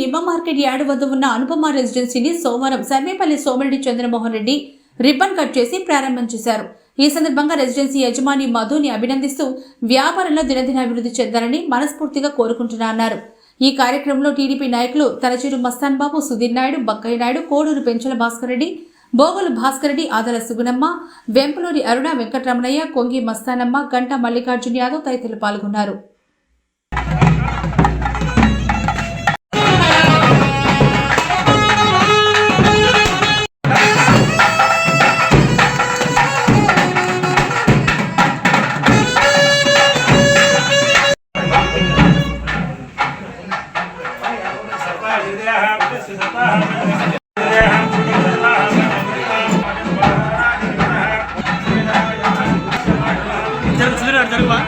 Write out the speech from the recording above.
నిమ్మ market yard వద్ద ఉన్న అనుపమ రెసిడెన్సీని సోమవారం సర్వేపల్లి సోమిరెడ్డి చంద్రమోహన్ రెడ్డి రిబ్బన్ కట్ చేసి ప్రారంభం చేశారు. ఈ సందర్భంగా రెసిడెన్సీ యజమాని మధుని అభినందిస్తూ వ్యాపారంలో దినదిన అభివృద్ధి చెందాలని మనస్ఫూర్తిగా కోరుకుంటున్నా అన్నారు. ఈ కార్యక్రమంలో టీడీపీ నాయకులు తలచూరు మస్తాన్ బాబు సుధీర్ నాయుడు బక్కయ్య నాయుడు కోడూరు పెంచల భాస్కర్ రెడ్డి బోగులు భాస్కర్ రెడ్డి ఆదల సుగుణమ్మ వెంపలూరి అరుణ వెంకటరమణయ్య కొంగి మస్తానమ్మ గంట మల్లికార్జున యాదవ్ తదితరులు పాల్గొన్నారు. జరుగు సుధీర్ జరుగువా